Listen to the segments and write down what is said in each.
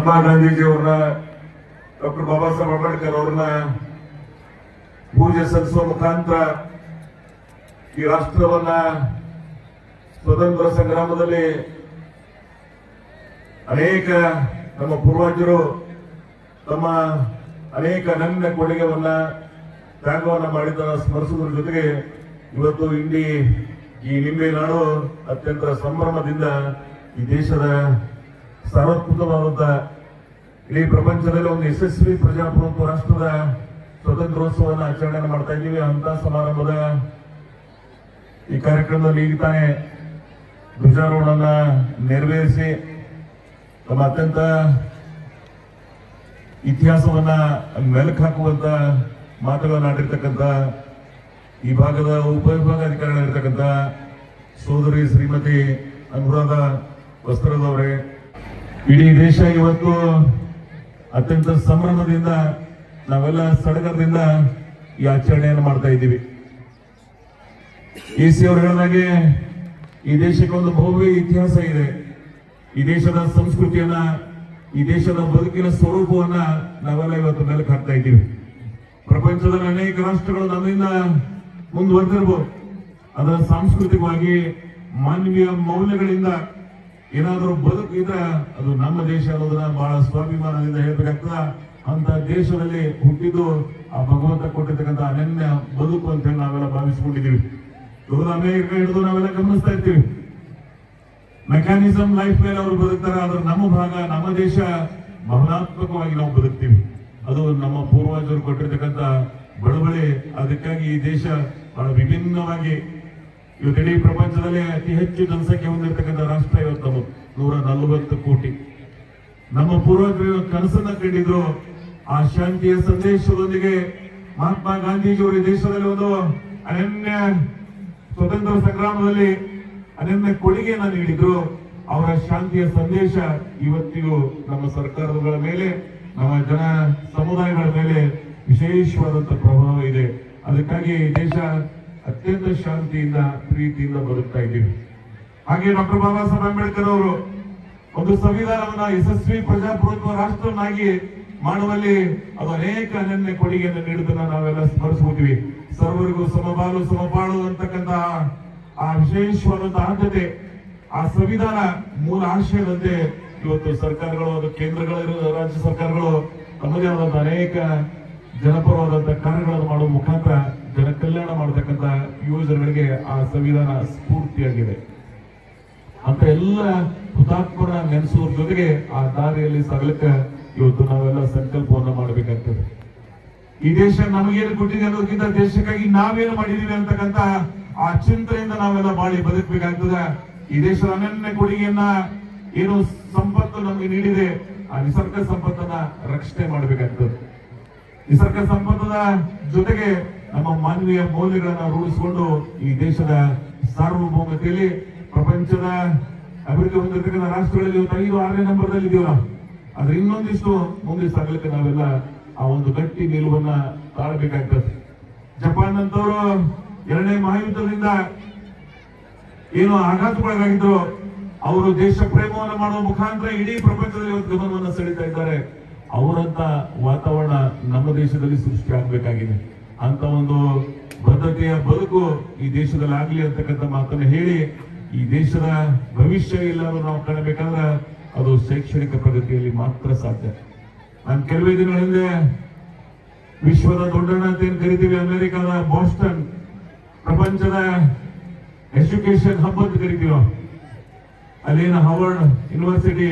ಮಹಾತ್ಮ ಗಾಂಧೀಜಿ ಅವ್ರನ್ನ, ಡಾಕ್ಟರ್ ಬಾಬಾ ಸಾಹೇಬ್ ಅಂಬೇಡ್ಕರ್ ಅವ್ರನ್ನ ಪೂಜೆ ಸಲ್ಲಿಸುವ ಮುಖಾಂತರ ಈ ರಾಷ್ಟ್ರವನ್ನ ಸ್ವತಂತ್ರ ಸಂಗ್ರಾಮದಲ್ಲಿ ಅನೇಕ ನಮ್ಮ ಪೂರ್ವಜರು ತಮ್ಮ ಅನೇಕ ನನ್ನ ಕೊಡುಗೆವನ್ನ, ತ್ಯಾಗವನ್ನ ಮಾಡಿದ ಸ್ಮರಿಸುವುದರ ಜೊತೆಗೆ ಇವತ್ತು ಇಂಡಿ ಈ ನಿಂಬೆ ನಾಡು ಅತ್ಯಂತ ಸಂಭ್ರಮದಿಂದ ಈ ದೇಶದ ಸಾರ್ವತ್ರಿಕವಾದಂತ ಇಡೀ ಪ್ರಪಂಚದಲ್ಲಿ ಒಂದು ಯಶಸ್ವಿ ಪ್ರಜಾಪ್ರಭುತ್ವ ರಾಷ್ಟ್ರದ ಸ್ವತಂತ್ರೋತ್ಸವವನ್ನು ಆಚರಣೆ ಮಾಡ್ತಾ ಇದ್ದೀವಿ. ಅಂತ ಸಮಾರಂಭದ ಈ ಕಾರ್ಯಕ್ರಮದಲ್ಲಿ ಈಗ ತಾನೇ ಧ್ವಜಾರೋಹಣ ನೆರವೇರಿಸಿ ತಮ್ಮ ಅತ್ಯಂತ ಇತಿಹಾಸವನ್ನ ಮೆಲುಕು ಹಾಕುವಂತ ಮಾತುಗಳನ್ನು ಆಡಿರ್ತಕ್ಕಂಥ ಈ ಭಾಗದ ಉಪವಿಭಾಗಾಧಿಕಾರಿಗಳಿರ್ತಕ್ಕಂಥ ಸೋದರಿ ಶ್ರೀಮತಿ ಅನುರಾಧ ವಸ್ತ್ರದವರೇ ಇಡೀ ದೇಶ ಇವತ್ತು ಅತ್ಯಂತ ಸಂಭ್ರಮದಿಂದ ನಾವೆಲ್ಲ ಸಡಗರದಿಂದ ಈ ಆಚರಣೆಯನ್ನು ಮಾಡ್ತಾ ಇದ್ದೀವಿ. ಎ ಸಿ ಅವರು ಈ ದೇಶಕ್ಕೆ ಒಂದು ಭವ್ಯ ಇತಿಹಾಸ ಇದೆ. ಈ ದೇಶದ ಸಂಸ್ಕೃತಿಯನ್ನ, ಈ ದೇಶದ ಬದುಕಿನ ಸ್ವರೂಪವನ್ನ ನಾವೆಲ್ಲ ಇವತ್ತು ಮೇಲೆ ಇದ್ದೀವಿ. ಪ್ರಪಂಚದಲ್ಲಿ ಅನೇಕ ರಾಷ್ಟ್ರಗಳು ನಮ್ಮಿಂದ ಮುಂದುವರೆದಿರ್ಬೋದು. ಅದರ ಸಾಂಸ್ಕೃತಿಕವಾಗಿ ಮಾನವೀಯ ಮೌಲ್ಯಗಳಿಂದ ಏನಾದರೂ ಬದುಕು ಇದ್ರೆ ಅದು ನಮ್ಮ ದೇಶ ಅನ್ನೋದನ್ನ ಬಹಳ ಸ್ವಾಭಿಮಾನದಿಂದ ಹೇಳ್ಬೇಕಾಗ್ತದ? ಅಂತ ದೇಶದಲ್ಲಿ ಹುಟ್ಟಿದ್ದು ಆ ಭಗವಂತ ಕೊಟ್ಟಿರ್ತಕ್ಕಂಥ ಅನನ್ಯ ಬದುಕು ಅಂತ ಹೇಳಿ ನಾವೆಲ್ಲ ಭಾವಿಸ್ಕೊಂಡಿದ್ದೀವಿ. ಅಮೆರಿಕ ಹಿಡಿದು ನಾವೆಲ್ಲ ಗಮನಿಸ್ತಾ ಇರ್ತೀವಿ. ಮೆಕ್ಯಾನಿಸಮ್ ಲೈಫ್ ಮೇಲೆ ಅವರು ಬದುಕ್ತಾರೆ, ಆದ್ರೆ ನಮ್ಮ ಭಾಗ, ನಮ್ಮ ದೇಶ ಭಾವನಾತ್ಮಕವಾಗಿ ನಾವು ಬದುಕ್ತೀವಿ. ಅದು ನಮ್ಮ ಪೂರ್ವಜರು ಕೊಟ್ಟಿರ್ತಕ್ಕಂಥ ಬಳುವಳಿ. ಅದಕ್ಕಾಗಿ ಈ ದೇಶ ಬಹಳ ವಿಭಿನ್ನವಾಗಿ ಇವತ್ತು ಇಡೀ ಪ್ರಪಂಚದಲ್ಲಿ ಅತಿ ಹೆಚ್ಚು ಜನಸಂಖ್ಯೆ ಹೊಂದಿರತಕ್ಕಂಥ ರಾಷ್ಟ್ರ ಇವತ್ತು ನಮ್ಮ ನೂರ ನಲವತ್ತು ಕೋಟಿ. ನಮ್ಮ ಪೂರ್ವಜರು ಕನಸನ್ನ ಕಂಡಿದ್ರು. ಆ ಶಾಂತಿಯ ಸಂದೇಶದೊಂದಿಗೆ ಮಹಾತ್ಮ ಗಾಂಧೀಜಿಯವರು ಈ ದೇಶದಲ್ಲಿ ಒಂದು ಅನನ್ಯ ಸ್ವತಂತ್ರ ಸಂಗ್ರಾಮದಲ್ಲಿ ಅನನ್ಯ ಕೊಡುಗೆಯನ್ನ ನೀಡಿದ್ರು. ಅವರ ಶಾಂತಿಯ ಸಂದೇಶ ಇವತ್ತಿಗೂ ನಮ್ಮ ಸರ್ಕಾರಗಳ ಮೇಲೆ, ನಮ್ಮ ಜನ ಸಮುದಾಯಗಳ ಮೇಲೆ ವಿಶೇಷವಾದಂತ ಪ್ರಭಾವ ಇದೆ. ಅದಕ್ಕಾಗಿ ದೇಶ ಅತ್ಯಂತ ಶಾಂತಿಯಿಂದ, ಪ್ರೀತಿಯಿಂದ ಬದುಕ್ತಾ ಇದ್ದೀವಿ. ಹಾಗೆ ಡಾಕ್ಟರ್ ಬಾಬಾ ಸಾಹೇಬ್ ಅಂಬೇಡ್ಕರ್ ಅವರು ಒಂದು ಸಂವಿಧಾನವನ್ನ ಯಶಸ್ವಿ ಪ್ರಜಾಪ್ರಭುತ್ವ ರಾಷ್ಟ್ರವನ್ನಾಗಿ ಮಾಡುವಲ್ಲಿ ಅದು ಅನೇಕ ಅನನ್ಯ ಕೊಡುಗೆಯನ್ನು ನೀಡುವುದನ್ನ ನಾವೆಲ್ಲ ಸ್ಮರಿಸ್ಕೋತೀವಿ ಸರ್ವರಿಗೂ ಸಮಬಾಲು ಸಮಪಾಳು ಅಂತಕ್ಕಂತಹ ಆ ವಿಶೇಷವಾದಂತಹ ಆದ್ಯತೆ, ಆ ಸಂವಿಧಾನ ಮೂಲ ಆಶಯದಂತೆ ಇವತ್ತು ಸರ್ಕಾರಗಳು ಅದು ಕೇಂದ್ರಗಳು ರಾಜ್ಯ ಸರ್ಕಾರಗಳು ತಮ್ಮದೇ ಆದಂತಹ ಅನೇಕ ಜನಪರವಾದಂತಹ ಕಾರ್ಯಗಳನ್ನು ಮಾಡುವ ಮುಖಾಂತರ ಜನ ಕಲ್ಯಾಣ ಮಾಡತಕ್ಕಂತ ಯೋಜನೆಗಳಿಗೆ ಆ ಸಂವಿಧಾನ ಸ್ಫೂರ್ತಿಯಾಗಿದೆ. ಅಂತ ಎಲ್ಲ ಹುತಾತ್ಮರ ನೆನೆಸುವ ಜೊತೆಗೆ ಆ ದಾರಿಯಲ್ಲಿ ಸಾಗಲಿಕ್ಕೆ ಇವತ್ತು ನಾವೆಲ್ಲ ಸಂಕಲ್ಪವನ್ನು ಮಾಡಬೇಕಾಗ್ತದೆ ಈ ದೇಶ ನಮಗೇನು ಕೊಟ್ಟಿದೆ ಅನ್ನೋದಕ್ಕಿಂತ ದೇಶಕ್ಕಾಗಿ ನಾವೇನು ಮಾಡಿದೀವಿ ಅಂತಕ್ಕಂತ ಆ ಚಿಂತನೆಯಿಂದ ನಾವೆಲ್ಲ ಬಾಳಿ ಬದುಕಬೇಕಾಗ್ತದೆ. ಈ ದೇಶದ ಅನನ್ಯ ಕೊಡುಗೆಯನ್ನ ಏನು ಸಂಪತ್ತು ನಮಗೆ ನೀಡಿದೆ, ಆ ನಿಸರ್ಗ ಸಂಪತ್ತನ್ನ ರಕ್ಷಣೆ ಮಾಡಬೇಕಾಗ್ತದೆ. ನಿಸರ್ಗ ಸಂಪತ್ತದ ಜೊತೆಗೆ ನಮ್ಮ ಮಾನವೀಯ ಮೌಲ್ಯಗಳನ್ನು ರೂಢಿಸಿಕೊಂಡು ಈ ದೇಶದ ಸಾರ್ವಭೌಮತೆಯಲ್ಲಿ ಪ್ರಪಂಚದ ಅಭಿವೃದ್ಧಿ ಹೊಂದಿರತಕ್ಕಂಥ ರಾಷ್ಟ್ರಗಳಲ್ಲಿ ಇವತ್ತು ಐದು ಆರನೇ ನಂಬರ್ದಲ್ಲಿ ಇದೀವಿ ಆದ್ರೆ ಇನ್ನೊಂದಿಷ್ಟು ಮುಂದೆ ಸಾಗಲಿಕ್ಕೆ ನಾವೆಲ್ಲ ಆ ಒಂದು ಗಟ್ಟಿ ನಿಲುವನ್ನ ತಾಳಬೇಕಾಗ್ತದೆ. ಜಪಾನ್ ಅಂತವರು ಎರಡನೇ ಮಹಾಯುದ್ಧದಿಂದ ಏನು ಆಘಾತಕ್ಕೊಳಗಾಗಿದ್ರು. ಅವರು ದೇಶ ಪ್ರೇಮವನ್ನು ಮಾಡುವ ಮುಖಾಂತರ ಇಡೀ ಪ್ರಪಂಚದಲ್ಲಿ ಇವತ್ತು ಗಮನವನ್ನು ಸೆಳೀತಾ ಇದ್ದಾರೆ. ಅವರಂತ ವಾತಾವರಣ ನಮ್ಮ ದೇಶದಲ್ಲಿ ಸೃಷ್ಟಿ ಆಗ್ಬೇಕಾಗಿದೆ ಅಂತ ಒಂದು ಬದ್ಧತೆಯ ಬದುಕು ಈ ದೇಶದಲ್ಲಿ ಆಗ್ಲಿ ಅಂತಕ್ಕಂಥ ಮಾತನ್ನು ಹೇಳಿ, ಈ ದೇಶದ ಭವಿಷ್ಯ ಎಲ್ಲರೂ ನಾವು ಕಾಣಬೇಕಾದ್ರೆ ಅದು ಶೈಕ್ಷಣಿಕ ಪ್ರಗತಿಯಲ್ಲಿ ಮಾತ್ರ ಸಾಧ್ಯ ನಾನು ಕೆಲವೇ ದಿನಗಳ ಹಿಂದೆ ವಿಶ್ವದ ದೊಡ್ಡಣ್ಣ ಅಂತ ಏನು ಕರಿತೀವಿ, ಅಮೆರಿಕದ ಬಾಸ್ಟನ್ ಪ್ರಪಂಚದ ಎಜುಕೇಶನ್ ಹಬ್ ಅಂತ ಕರಿತೀವಿ. ಅಲ್ಲಿನ Harvard university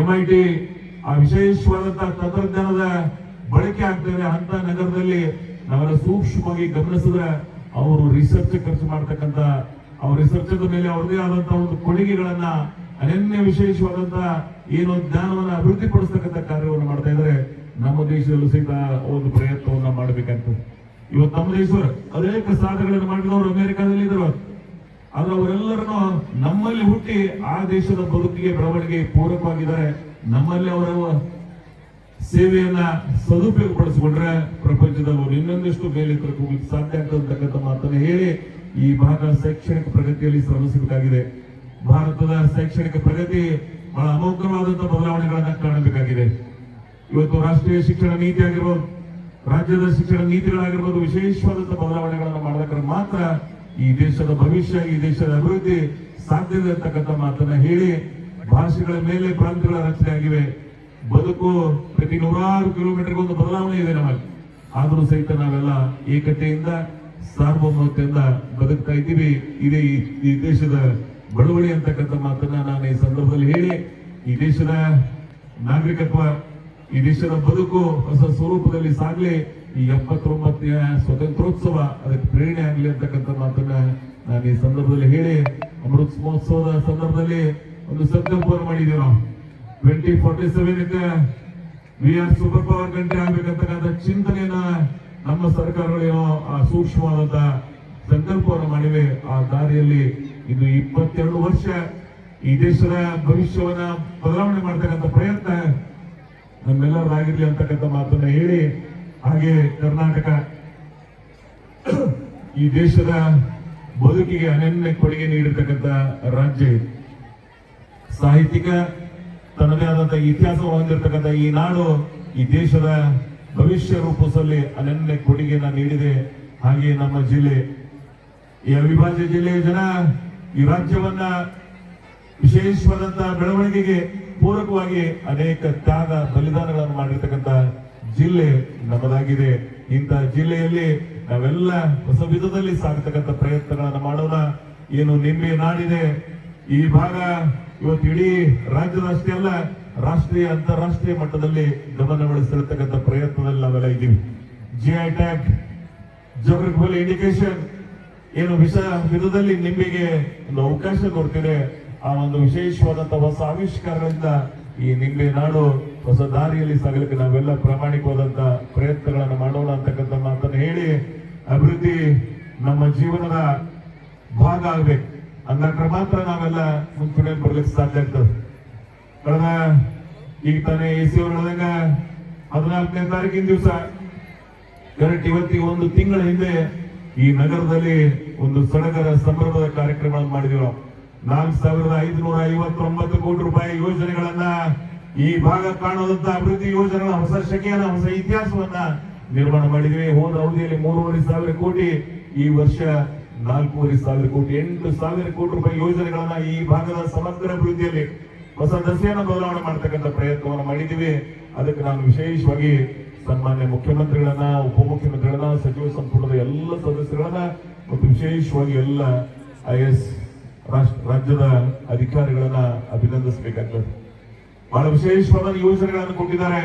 M I T ಆ ವಿಶೇಷವಾದಂತಹ ತಂತ್ರಜ್ಞಾನದ ಬಳಕೆ ಆಗ್ತದೆ ಅಂತ ನಗರದಲ್ಲಿ ನಾವೆಲ್ಲ ಸೂಕ್ಷ್ಮವಾಗಿ ಗಮನಿಸಿದ್ರೆ ಅವರು ರಿಸರ್ಚ್ ಖರ್ಚು ಮಾಡ್ತಕ್ಕಂತ ಅವ್ರ ರಿಸರ್ಚ್ ಮೇಲೆ ಅವ್ರದೇ ಆದಂತಹ ಒಂದು ಕೊಡುಗೆಗಳನ್ನ, ಅನನ್ಯ ವಿಶೇಷವಾದಂತ ಏನು ಜ್ಞಾನವನ್ನ ಅಭಿವೃದ್ಧಿಪಡಿಸ್ತಕ್ಕಂಥ ಕಾರ್ಯವನ್ನು ಮಾಡ್ತಾ ಇದ್ರೆ ನಮ್ಮ ದೇಶದಲ್ಲೂ ಸಹಿತ ಒಂದು ಪ್ರಯತ್ನವನ್ನ ಮಾಡಬೇಕಂತ. ಇವತ್ತು ನಮ್ಮ ದೇಶವರು ಅನೇಕ ಸಾಧನೆಗಳನ್ನು ಮಾಡಿದವರು ಅಮೆರಿಕಾದಲ್ಲಿ ಇದ್ರು ಆದ್ರೆ ಅವರೆಲ್ಲರನ್ನು ನಮ್ಮಲ್ಲಿ ಹುಟ್ಟಿ ಆ ದೇಶದ ಬದುಕಿಗೆ, ಬೆಳವಣಿಗೆ ಪೂರಕವಾಗಿದ್ದಾರೆ. ನಮ್ಮಲ್ಲಿ ಅವರ ಸೇವೆಯನ್ನ ಸದುಪಯೋಗ ಪಡಿಸಿಕೊಂಡ್ರೆ ಪ್ರಪಂಚದಲ್ಲಿ ಅವರು ಇನ್ನೊಂದಿಷ್ಟು ಮೇಲೆ ಹೋಗ್ಲಿಕ್ಕೆ ಸಾಧ್ಯ ಆಗ್ತದಂತಕ್ಕಂಥ ಮಾತನ್ನು ಹೇಳಿ ಈ ಭಾಗ ಶೈಕ್ಷಣಿಕ ಪ್ರಗತಿಯಲ್ಲಿ ಶ್ರಮಿಸಬೇಕಾಗಿದೆ. ಭಾರತದ ಶೈಕ್ಷಣಿಕ ಪ್ರಗತಿ ಬಹಳ ಅಮೋಘವಾದಂತಹ ಬದಲಾವಣೆಗಳನ್ನ ಕಾಣಬೇಕಾಗಿದೆ. ಇವತ್ತು ರಾಷ್ಟ್ರೀಯ ಶಿಕ್ಷಣ ನೀತಿ ಆಗಿರ್ಬೋದು, ರಾಜ್ಯದ ಶಿಕ್ಷಣ ನೀತಿಗಳಾಗಿರ್ಬೋದು, ವಿಶೇಷವಾದಂತಹ ಬದಲಾವಣೆಗಳನ್ನು ಮಾಡಬೇಕಾದ್ರೆ ಮಾತ್ರ ಈ ದೇಶದ ಭವಿಷ್ಯ, ಈ ದೇಶದ ಅಭಿವೃದ್ಧಿ ಸಾಧ್ಯತೆ ಅಂತಕ್ಕಂಥ ಮಾತನ್ನ ಹೇಳಿ ಭಾಷೆಗಳ ಮೇಲೆ ಪ್ರಾಂತ್ಯಗಳ ರಚನೆ ಆಗಿವೆ. ಬದುಕು ಪ್ರತಿ ನೂರಾರು ಕಿಲೋಮೀಟರ್ಗೆ ಒಂದು ಬದಲಾವಣೆ ಇದೆ ನಮಗೆ. ಆದರೂ ಸಹಿತ ನಾವೆಲ್ಲ ಏಕತೆಯಿಂದ ಸಾರ್ವಭೌಮತೆಯಿಂದ ಬದುಕ್ತಾ ಇದ್ದೀವಿ. ಇದೇ ಈ- ಈ ದೇಶದ ಬಳುವಳಿ ಅಂತಕ್ಕಂಥ ಮಾತನ್ನ ನಾನು ಈ ಸಂದರ್ಭದಲ್ಲಿ ಹೇಳಿ, ಈ ದೇಶದ ನಾಗರಿಕತ್ವ, ಈ ದೇಶದ ಬದುಕು ಹೊಸ ಸ್ವರೂಪದಲ್ಲಿ ಸಾಗಲಿ, ಈ ಎಪ್ಪತ್ತೊಂಬತ್ತನೇ ಸ್ವತಂತ್ರೋತ್ಸವ ಅದಕ್ಕೆ ಪ್ರೇರಣೆ ಆಗಲಿ ಅಂತಕ್ಕಂಥ ಮಾತನ್ನ ನಾನು ಈ ಸಂದರ್ಭದಲ್ಲಿ ಹೇಳಿ, ಅಮೃತ್ ಮಹೋತ್ಸವದ ಸಂದರ್ಭದಲ್ಲಿ ಒಂದು ಸಂಕಲ್ಪವನ್ನು ಮಾಡಿದ್ದೀವಿ ನಾವು. Twenty forty seven we are super power country ಆಗ್ಬೇಕಂತಕ್ಕಂಥ ಚಿಂತನೆಯನ್ನ ನಮ್ಮ ಆ ಸೂಕ್ಷ್ಮವಾದಂತ ಸಂಕಲ್ಪವನ್ನು ಮಾಡಿವೆ. ಆ ದಾರಿಯಲ್ಲಿ ಇದು ಇಪ್ಪತ್ತೆರಡು ವರ್ಷ ಈ ದೇಶದ ಭವಿಷ್ಯವನ್ನ ಬದಲಾವಣೆ ಮಾಡ್ತಕ್ಕಂಥ ಪ್ರಯತ್ನ ನಮ್ಮೆಲ್ಲರಾಗಿರ್ಲಿ ಅಂತಕ್ಕಂಥ ಮಾತನ್ನ ಹೇಳಿ, ಹಾಗೆ ಕರ್ನಾಟಕ ಈ ದೇಶದ ಬದುಕಿಗೆ ಅನನ್ಯ ಕೊಡುಗೆ ನೀಡಿರ್ತಕ್ಕಂಥ ರಾಜ್ಯ ಸಾಹಿತ್ಯಿಕ ತನ್ನದೇ ಆದಂತಹ ಇತಿಹಾಸ ಹೊಂದಿರತಕ್ಕಂಥ ಈ ನಾಡು, ಈ ದೇಶದ ಭವಿಷ್ಯ ರೂಪಿಸಲಿ ಅನನ್ಯ ಕೊಡುಗೆಯನ್ನು ನೀಡಿದೆ. ಹಾಗೆ ನಮ್ಮ ಜಿಲ್ಲೆ, ಈ ಅವಿಭಾಜ್ಯ ಜಿಲ್ಲೆಯ ಜನ ಈ ರಾಜ್ಯವನ್ನ ವಿಶೇಷವಾದಂತಹ ಬೆಳವಣಿಗೆಗೆ ಪೂರಕವಾಗಿ ಅನೇಕ ತ್ಯಾಗ ಬಲಿದಾನಗಳನ್ನು ಮಾಡಿರ್ತಕ್ಕಂಥ ಜಿಲ್ಲೆ ನಮ್ಮದಾಗಿದೆ. ಇಂತಹ ಜಿಲ್ಲೆಯಲ್ಲಿ ನಾವೆಲ್ಲ ಹೊಸ ವಿಧದಲ್ಲಿ ಸಾಗತಕ್ಕಂಥ ಪ್ರಯತ್ನಗಳನ್ನು ಮಾಡೋಣ. ಏನು ನಿಂಬೆ ನಾಡಿದೆ. ಈ ಭಾಗ ಇವತ್ತು ಇಡೀ ರಾಜ್ಯದ ಅಷ್ಟೇ ಅಲ್ಲ, ರಾಷ್ಟ್ರೀಯ, ಅಂತಾರಾಷ್ಟ್ರೀಯ ಮಟ್ಟದಲ್ಲಿ ಗಮನ ಬೆಳೆಸಿರ್ತಕ್ಕಂಥ ಪ್ರಯತ್ನದಲ್ಲಿ ನಾವೆಲ್ಲ ಇದ್ದೀವಿ. G I tag geographical indication ಏನು ವಿಷ ವಿಧದಲ್ಲಿ ನಿಂಬೆಗೆ ಒಂದು ಅವಕಾಶ ಕೊಡ್ತಿದೆ. ಆ ಒಂದು ವಿಶೇಷವಾದಂತಹ ಹೊಸ ಆವಿಷ್ಕಾರಗಳಿಂದ ಈ ನಿಂಬೆ ನಾಡು ಹೊಸ ದಾರಿಯಲ್ಲಿ ಸಾಗಲಿಕ್ಕೆ ನಾವೆಲ್ಲ ಪ್ರಾಮಾಣಿಕವಾದಂತ ಪ್ರಯತ್ನಗಳನ್ನು ಮಾಡೋಣ ಅಂತಕ್ಕಂಥ ಮಾತನ್ನು ಹೇಳಿ, ಅಭಿವೃದ್ಧಿ ನಮ್ಮ ಜೀವನದ ಭಾಗ ಆಗ್ಬೇಕು. ಅಂದಾಗ ಮಾತ್ರ ನಾವೆಲ್ಲ ಮುಂಚೂಣಿ ಬರ್ಲಿಕ್ಕೆ ಸಾಧ್ಯ ಆಗ್ತದೆ. ಕಳೆದ ಈಗ ತಾನೇ ಎ ಸಿ ಅವ್ರು ಹೇಳ್ದಂಗ ಹದಿನಾಲ್ಕನೇ ತಾರೀಕಿನ ದಿವಸ ಕರೆಕ್ಟ್ ಇವತ್ತಿಗೆ ಒಂದು ತಿಂಗಳ ಹಿಂದೆ ಈ ನಗರದಲ್ಲಿ ಒಂದು ಸಡಗರ ಸಂಭ್ರಮದ ಕಾರ್ಯಕ್ರಮಗಳನ್ನು ಮಾಡಿದೀವಿ ನಾಲ್ಕು ಸಾವಿರದ ಐದುನೂರ ಐವತ್ತೊಂಬತ್ತು ಕೋಟಿ ರೂಪಾಯಿ ಯೋಜನೆಗಳನ್ನ ಈ ಭಾಗ ಕಾಣುವಂತ ಅಭಿವೃದ್ಧಿ ಯೋಜನೆಗಳ ಹೊಸ ಶಕೆಯನ್ನ, ಹೊಸ ಇತಿಹಾಸವನ್ನ ನಿರ್ಮಾಣ ಮಾಡಿದ್ವಿ. ಹೋದ ಅವಧಿಯಲ್ಲಿ ಮೂರುವರೆ ಸಾವಿರ ಕೋಟಿ ಈ ವರ್ಷ ನಾಲ್ಕೂವರೆ ಸಾವಿರ ಕೋಟಿ, ಎಂಟು ಸಾವಿರ ಕೋಟಿ ರೂಪಾಯಿ ಯೋಜನೆಗಳನ್ನ ಈ ಭಾಗದ ಸಮಗ್ರ ಅಭಿವೃದ್ಧಿಯಲ್ಲಿ ಹೊಸ ದಸೆಯನ್ನು ಬದಲಾವಣೆ ಮಾಡತಕ್ಕಂಥ ಪ್ರಯತ್ನವನ್ನು ಮಾಡಿದ್ದೀವಿ. ಅದಕ್ಕೆ ನಾನು ವಿಶೇಷವಾಗಿ ಸನ್ಮಾನ್ಯ ಮುಖ್ಯಮಂತ್ರಿಗಳನ್ನ, ಉಪಮುಖ್ಯಮಂತ್ರಿಗಳನ್ನ, ಸಚಿವ ಸಂಪುಟದ ಎಲ್ಲ ಸದಸ್ಯಗಳನ್ನ ಮತ್ತು ವಿಶೇಷವಾಗಿ ಎಲ್ಲ ಐ ಎಸ್ ರಾಜ್ಯದ ಅಧಿಕಾರಿಗಳನ್ನ ಅಭಿನಂದಿಸಬೇಕಾಗ್ತದೆ. ಬಹಳ ವಿಶೇಷವಾದ ಯೋಜನೆಗಳನ್ನು ಕೊಟ್ಟಿದ್ದಾರೆ.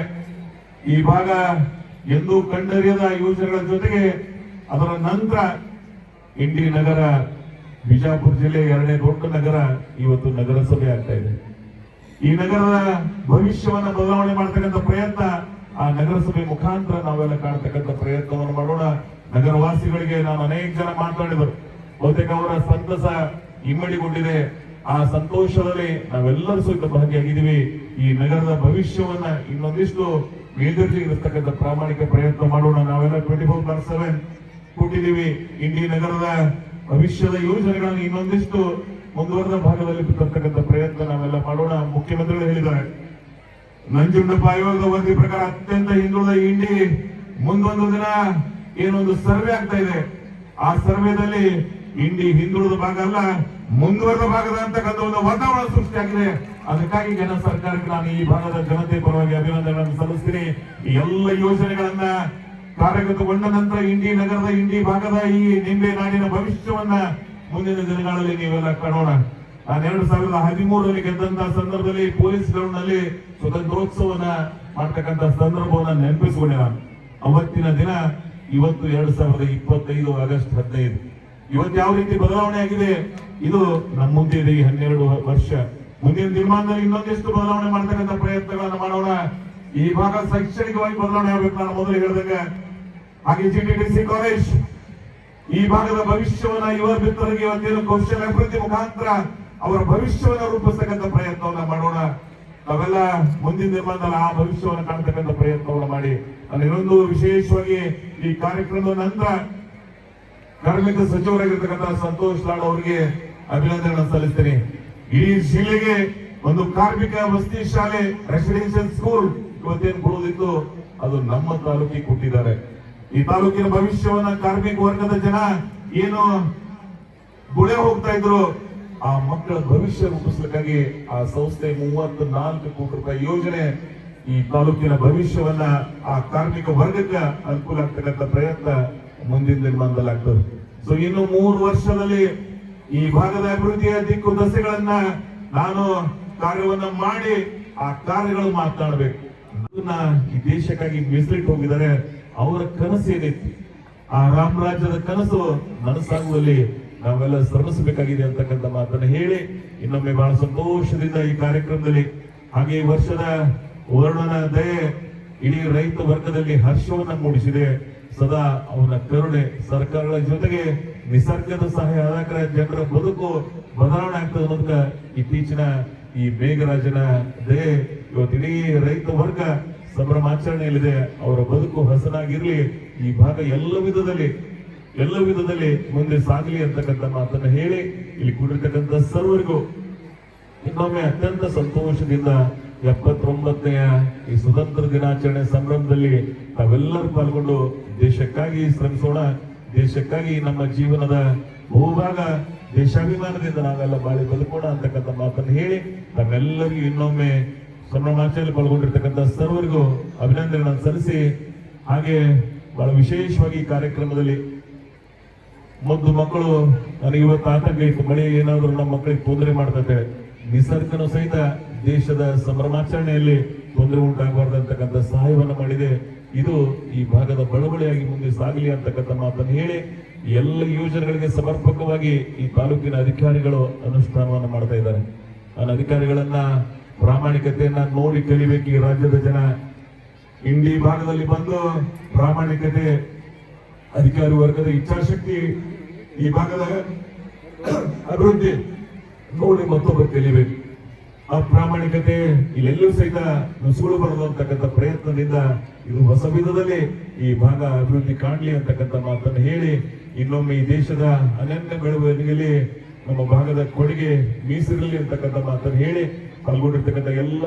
ಈ ಭಾಗ ಎಂದೂ ಕಂಡರಿಯದ ಯೋಜನೆಗಳ ಜೊತೆಗೆ ಅದರ ನಂತರ ಇಂಡಿ ನಗರ, ಬಿಜಾಪುರ ಜಿಲ್ಲೆ ಎರಡನೇ ದೊಡ್ಡ ನಗರ ಇವತ್ತು ನಗರಸಭೆ ಆಗ್ತಾ ಇದೆ. ಈ ನಗರದ ಭವಿಷ್ಯವನ್ನ ಬದಲಾವಣೆ ಮಾಡ್ತಕ್ಕಂಥ ಪ್ರಯತ್ನ ಆ ನಗರಸಭೆ ಮುಖಾಂತರ ನಾವೆಲ್ಲ ಕಾಣ್ತಕ್ಕಂಥ ಪ್ರಯತ್ನವನ್ನು ಮಾಡೋಣ. ನಗರವಾಸಿಗಳಿಗೆ ನಾನು ಅನೇಕ ಜನ ಮಾತಾಡಿದರು. ಬಹುತೇಕ ಅವರ ಸಂತಸ ಇಮ್ಮಡಿಗೊಂಡಿದೆ. ಆ ಸಂತೋಷದಲ್ಲಿ ನಾವೆಲ್ಲರೂ ಸಹಿತ ಭಾಗಿಯಾಗಿದ್ದೀವಿ. ಈ ನಗರದ ಭವಿಷ್ಯವನ್ನ ಇನ್ನೊಂದಿಷ್ಟು ಮೇಲ್ದರ್ಜೆಗೆ ಇರತಕ್ಕಂಥ ಪ್ರಾಮಾಣಿಕ ಪ್ರಯತ್ನ ಮಾಡೋಣ. ನಾವೆಲ್ಲ ಟ್ವೆಂಟಿ ಫೋರ್ ಬಾರ್ ಸೆವೆನ್ ಕೊಟ್ಟಿದ್ದೀವಿ. ಇಂಡಿ ನಗರದ ಭವಿಷ್ಯದ ಯೋಜನೆಗಳನ್ನು ಇನ್ನೊಂದಿಷ್ಟು ಮುಂದುವರೆದ ಭಾಗದಲ್ಲಿ ತರ್ತಕ್ಕಂಥ ಪ್ರಯತ್ನ ನಾವೆಲ್ಲ ಮಾಡೋಣ. ಮುಖ್ಯಮಂತ್ರಿಗಳು ಹೇಳಿದ್ದಾರೆ. ನಂಜುಂಡಪ್ಪ ಆಯೋಗದ ವರದಿ ಪ್ರಕಾರ ಅತ್ಯಂತ ಹಿಂದುಳಿದ ಇಂಡಿ ಮುಂದೊಂದು ದಿನ ಏನೊಂದು ಸರ್ವೆ ಆಗ್ತಾ ಇದೆ. ಆ ಸರ್ವೆದಲ್ಲಿ ಇಂಡಿ ಹಿಂದುಳಿದ ಭಾಗ ಅಲ್ಲ, ಮುಂದುವರೆದ ಭಾಗದ ಅಂತಕ್ಕಂಥ ಒಂದು ವಾತಾವರಣ ಸೃಷ್ಟಿಯಾಗಿದೆ ಅದಕ್ಕಾಗಿ ಜನ ಸರ್ಕಾರಕ್ಕೆ ನಾನು ಈ ಭಾಗದ ಜನತೆ ಪರವಾಗಿ ಅಭಿನಂದನೆಗಳನ್ನು ಸಲ್ಲಿಸ್ತೀನಿ. ಎಲ್ಲ ಯೋಜನೆಗಳನ್ನ ಕಾರ್ಯಗತಗೊಂಡ ನಂತರ ಇಂಡಿ ನಗರದ ಇಂಡಿ ಭಾಗದ ಈ ನಿಂಬೆ ನಾಡಿನ ಭವಿಷ್ಯವನ್ನ ಮುಂದಿನ ದಿನಗಳಲ್ಲಿ ನೀವೆಲ್ಲ ಕಾಣೋಣ. ನಾನು ಎರಡು ಸಾವಿರದ ಹದಿಮೂರರಲ್ಲಿ ಗೆದ್ದಂತ ಸಂದರ್ಭದಲ್ಲಿ ಪೊಲೀಸ್ ಗ್ರೌಂಡ್ನಲ್ಲಿ ಸ್ವತಂತ್ರೋತ್ಸವನ ಮಾಡ್ತಕ್ಕಂತ ಸಂದರ್ಭವನ್ನ ನೆನಪಿಸಿಕೊಂಡೆ ನಾನು ಅವತ್ತಿನ ದಿನ ಇವತ್ತು ಎರಡ್ ಸಾವಿರದ ಇಪ್ಪತ್ತೈದು ಆಗಸ್ಟ್ ಹದಿನೈದು. ಇವತ್ತು ಯಾವ ರೀತಿ ಬದಲಾವಣೆ ಆಗಿದೆ? ಇದು ನಮ್ಮ ಮುಂದೆ ಇದೆ ಈ ಹನ್ನೆರಡು ವರ್ಷ. ಮುಂದಿನ ದಿನಮಾನದಲ್ಲಿ ಇನ್ನೊಂದಿಷ್ಟು ಬದಲಾವಣೆ ಮಾಡ್ತಕ್ಕಂಥ ಪ್ರಯತ್ನಗಳನ್ನು ಮಾಡೋಣ. ಈ ಭಾಗ ಶೈಕ್ಷಣಿಕವಾಗಿ ಬದಲಾವಣೆ ಆಗಬೇಕು ನಾನು ಮೊದಲು ಹೇಳಿದಾಗ ಹಾಗೆ ಜಿ ಟಿ ಸಿ ಕಾಲೇಜ್ ಈ ಭಾಗದ ಭವಿಷ್ಯವನ್ನ ಯುವ ಮಿತ್ರರಿಗೆ ಇವತ್ತೇನು ಕೌಶಲ್ಯ ಅಭಿವೃದ್ಧಿ ಮುಖಾಂತರ ಅವರ ಭವಿಷ್ಯವನ್ನ ರೂಪಿಸತಕ್ಕಂಥ ಪ್ರಯತ್ನವನ್ನ ಮಾಡೋಣ. ನಾವೆಲ್ಲ ಮುಂದಿನ ನಿರ್ಮಾಣದಲ್ಲಿ ಆ ಭವಿಷ್ಯವನ್ನು ಕಾಣ್ತಕ್ಕಂಥ ಪ್ರಯತ್ನವನ್ನು ಮಾಡಿ. ಅಲ್ಲಿ ಇನ್ನೊಂದು ವಿಶೇಷವಾಗಿ ಈ ಕಾರ್ಯಕ್ರಮದ ನಂತರ ಕಾರ್ಮಿಕ ಸಚಿವರಾಗಿರ್ತಕ್ಕಂಥ ಸಂತೋಷ್ ಲಾಡ್ ಅವರಿಗೆ ಅಭಿನಂದನೆಗಳನ್ನು ಸಲ್ಲಿಸ್ತೇನೆ. ಇಡೀ ಜಿಲ್ಲೆಗೆ ಒಂದು ಕಾರ್ಮಿಕ ವಸತಿ ಶಾಲೆ ರೆಸಿಡೆನ್ಷಿಯಲ್ ಸ್ಕೂಲ್ ಇವತ್ತೇನು ಕೊಡುವುದಿತ್ತು? ಅದು ನಮ್ಮ ತಾಲೂಕಿಗೆ ಕೊಟ್ಟಿದ್ದಾರೆ. ಈ ತಾಲೂಕಿನ ಭವಿಷ್ಯವನ್ನ ಕಾರ್ಮಿಕ ವರ್ಗದ ಜನ ಏನು ಗುಳೆ ಹೋಗ್ತಾ ಇದ್ರು, ಆ ಮಕ್ಕಳ ಭವಿಷ್ಯ ರೂಪಿಸ್ಲಿಕ್ಕಾಗಿ ಆ ಸಂಸ್ಥೆ ಮೂವತ್ತು ನಾಲ್ಕು ಕೋಟಿ ರೂಪಾಯಿ ಯೋಜನೆ ಈ ತಾಲೂಕಿನ ಭವಿಷ್ಯವನ್ನ ಆ ಕಾರ್ಮಿಕ ವರ್ಗಕ್ಕೆ ಅನುಕೂಲ ಆಗ್ತಕ್ಕಂಥ ಪ್ರಯತ್ನ ಮುಂದಿನ ಆಗ್ತದೆ. ಸೊ ಇನ್ನು ಮೂರು ವರ್ಷದಲ್ಲಿ ಈ ಭಾಗದ ಅಭಿವೃದ್ಧಿಯ ದಿಕ್ಕು ದಸೆಗಳನ್ನ ನಾನು ಕಾರ್ಯವನ್ನ ಮಾಡಿ ಆ ಕಾರ್ಯಗಳು ಮಾತನಾಡಬೇಕು. ಈ ದೇಶಕ್ಕಾಗಿ ಮೀಸಲಿಟ್ಟು ಹೋಗಿದ್ದಾರೆ. ಅವರ ಕನಸು ಏನೈತಿ? ಆ ರಾಮರಾಜ್ಯದ ಕನಸು ನನಸಾಗುವಲ್ಲಿ ನಾವೆಲ್ಲ ಶ್ರಮಿಸಬೇಕಾಗಿದೆ ಅಂತಕ್ಕಂಥ ಮಾತನ್ನ ಹೇಳಿ ಇನ್ನೊಮ್ಮೆ ಬಹಳ ಸಂತೋಷದಿಂದ ಈ ಕಾರ್ಯಕ್ರಮದಲ್ಲಿ ಹಾಗೆ ಈ ವರ್ಷದ ವರ್ಣನ ದಯೆ ಇಡೀ ರೈತ ವರ್ಗದಲ್ಲಿ ಹರ್ಷವನ್ನ ಮೂಡಿಸಿದೆ. ಸದಾ ಅವನ ಕರುಣೆ ಸರ್ಕಾರಗಳ ಜೊತೆಗೆ ನಿಸರ್ಗದ ಸಹಾಯ ಆದಾಗ ಜನರ ಬದುಕು ಬದಲಾವಣೆ ಆಗ್ತದೆ ಅನ್ನೋದಕ್ಕ ಇತ್ತೀಚಿನ ಈ ಮೇಘರಾಜನ ದೇ ಇವತ್ತು ಇಡೀ ರೈತ ವರ್ಗ ಸಂಭ್ರಮಾಚರಣೆಯಲ್ಲಿದೆ. ಅವರ ಬದುಕು ಹಸನಾಗಿರ್ಲಿ, ಈ ಭಾಗ ಎಲ್ಲ ವಿಧದಲ್ಲಿ ಎಲ್ಲ ವಿಧದಲ್ಲಿ ಮುಂದೆ ಸಾಗಲಿ ಅಂತಕ್ಕಂಥ ಮಾತನ್ನ ಹೇಳಿ, ಇಲ್ಲಿ ಕೂಡಿರ್ತಕ್ಕಂಥ ಸರ್ವರಿಗೂ ಇನ್ನೊಮ್ಮೆ ಅತ್ಯಂತ ಸಂತೋಷದಿಂದ ಎಪ್ಪತ್ತೊಂಬತ್ತನೆಯ ಈ ಸ್ವತಂತ್ರ ದಿನಾಚರಣೆ ಸಂಭ್ರಮದಲ್ಲಿ ತಾವೆಲ್ಲರೂ ಪಾಲ್ಗೊಂಡು ದೇಶಕ್ಕಾಗಿ ಶ್ರಮಿಸೋಣ, ದೇಶಕ್ಕಾಗಿ ನಮ್ಮ ಜೀವನದ ಬಹುಭಾಗ ದೇಶಾಭಿಮಾನದಿಂದ ನಾವೆಲ್ಲ ಬಾಳಿ ಬದುಕೋಣ ಅಂತಕ್ಕಂಥ ಮಾತನ್ನು ಹೇಳಿ ತಮ್ಮೆಲ್ಲರಿಗೂ ಇನ್ನೊಮ್ಮೆ ಸಂಭ್ರಮಾಚರಣೆ ಪಾಲ್ಗೊಂಡಿರ್ತಕ್ಕಂಥ ಸರ್ವರಿಗೂ ಅಭಿನಂದನೆಗಳನ್ನು ಸಲ್ಲಿಸಿ, ಹಾಗೆ ಬಹಳ ವಿಶೇಷವಾಗಿ ಕಾರ್ಯಕ್ರಮದಲ್ಲಿ ಮೊದಲು ಮಕ್ಕಳು ನನಗೆ ಇವತ್ತು ಆತಂಕ ಇತ್ತು. ಮಳೆ ಏನಾದರೂ ನಮ್ಮ ಮಕ್ಕಳಿಗೆ ತೊಂದರೆ ಮಾಡ್ತದೆ ನಿಸರ್ಗನೂ ಸಹಿತ ದೇಶದ ಸಂಭ್ರಮಾಚರಣೆಯಲ್ಲಿ ತೊಂದರೆ ಉಂಟಾಗಬಾರ್ದಂತಕ್ಕಂಥ ಸಹಾಯವನ್ನು ಮಾಡಿದೆ. ಇದು ಈ ಭಾಗದ ಬಳುವಳಿಯಾಗಿ ಮುಂದೆ ಸಾಗಲಿ ಅಂತಕ್ಕಂಥ ಮಾತನ್ನು ಹೇಳಿ, ಎಲ್ಲ ಯೋಜನೆಗಳಿಗೆ ಸಮರ್ಪಕವಾಗಿ ಈ ತಾಲೂಕಿನ ಅಧಿಕಾರಿಗಳು ಅನುಷ್ಠಾನವನ್ನು ಮಾಡ್ತಾ ಇದ್ದಾರೆ. ನಾನು ಅಧಿಕಾರಿಗಳನ್ನ ಪ್ರಾಮಾಣಿಕತೆಯನ್ನ ನೋಡಿ ಕಲಿಬೇಕು ಈ ರಾಜ್ಯದ ಜನ. ಇಂಡಿ ಭಾಗದಲ್ಲಿ ಬಂದು ಪ್ರಾಮಾಣಿಕತೆ, ಅಧಿಕಾರಿ ವರ್ಗದ ಇಚ್ಛಾಶಕ್ತಿ ಈ ಭಾಗದ ಅಭಿವೃದ್ಧಿ ನೋಡಿ ಮತ್ತೊಬ್ಬರು ಕಲಿಬೇಕು. ಆ ಪ್ರಾಮಾಣಿಕತೆ ಇಲ್ಲೆಲ್ಲೂ ಸಹಿತ ನುಸುಳುಬಾರದು ಅಂತಕ್ಕಂಥ ಪ್ರಯತ್ನದಿಂದ ಇದು ಹೊಸ ವಿಧದಲ್ಲಿ ಈ ಭಾಗ ಅಭಿವೃದ್ಧಿ ಕಾಣಲಿ ಅಂತಕ್ಕಂಥ ಮಾತನ್ನು ಹೇಳಿ, ಇನ್ನೊಮ್ಮೆ ಈ ದೇಶದ ಅನನ್ಯ ಬೆಳವಣಿಗೆಯಲ್ಲಿ ನಮ್ಮ ಭಾಗದ ಕೊಡುಗೆ ಮೀಸಿರಲಿ ಅಂತಕ್ಕಂಥ ಮಾತನ್ನು ಹೇಳಿ, ಪಾಲ್ಗೊಂಡಿರ್ತಕ್ಕಂಥ ಎಲ್ಲ